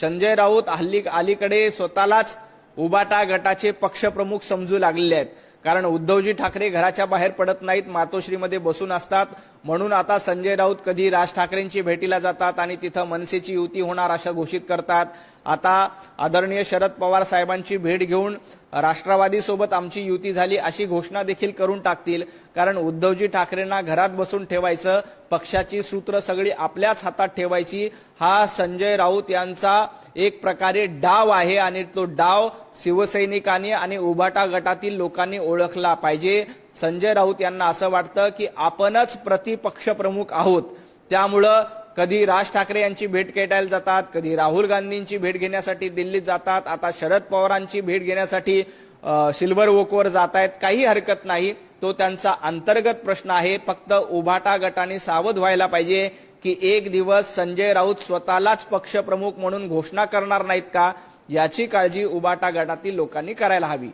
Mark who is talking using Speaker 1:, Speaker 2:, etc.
Speaker 1: संजय राऊत हल्ली अलीकडे स्वतःलाच उबाटा गटाचे पक्षप्रमुख समजू लागलेले आहेत. कारण उद्धवजी ठाकरे घराच्या बाहेर पडत नाहीत मातोश्रीमध्ये बसून असतात. म्हणून आता संजय राऊत कधी राज ठाकरेंची भेटीला जातात आणि तिथं मनसेची युती होणार अशा घोषित करतात. आता आदरणीय शरद पवार साहेबांची भेट घेऊन राष्ट्रवादीसोबत आमची युती झाली अशी घोषणा देखील करून टाकतील. कारण उद्धवजी ठाकरेंना घरात बसून ठेवायचं पक्षाची सूत्र सगळी आपल्याच हातात ठेवायची हा संजय राऊत यांचा एक प्रकारे डाव आहे आणि तो डाव शिवसैनिकांनी आणि उभाटा गटातील लोकांनी ओळखला पाहिजे. संजय राऊत यांना असं वाटतं की आपणच प्रतिपक्ष प्रमुख आहोत. त्यामुळं कधी राज ठाकरे यांची भेट घेटायला जातात कधी राहुल गांधींची भेट घेण्यासाठी दिल्लीत जातात आता शरद पवारांची भेट घेण्यासाठी सिल्वर वोकवर जात आहेत काही हरकत नाही. तो त्यांचा अंतर्गत प्रश्न आहे. फक्त उभाटा गटाने सावध व्हायला पाहिजे. की एक दिवस संजय राऊत स्वतःलाच पक्षप्रमुख म्हणून घोषणा करणार नाहीत का? याची काळजी उबाटा गटातील लोकांनी करायला हवी.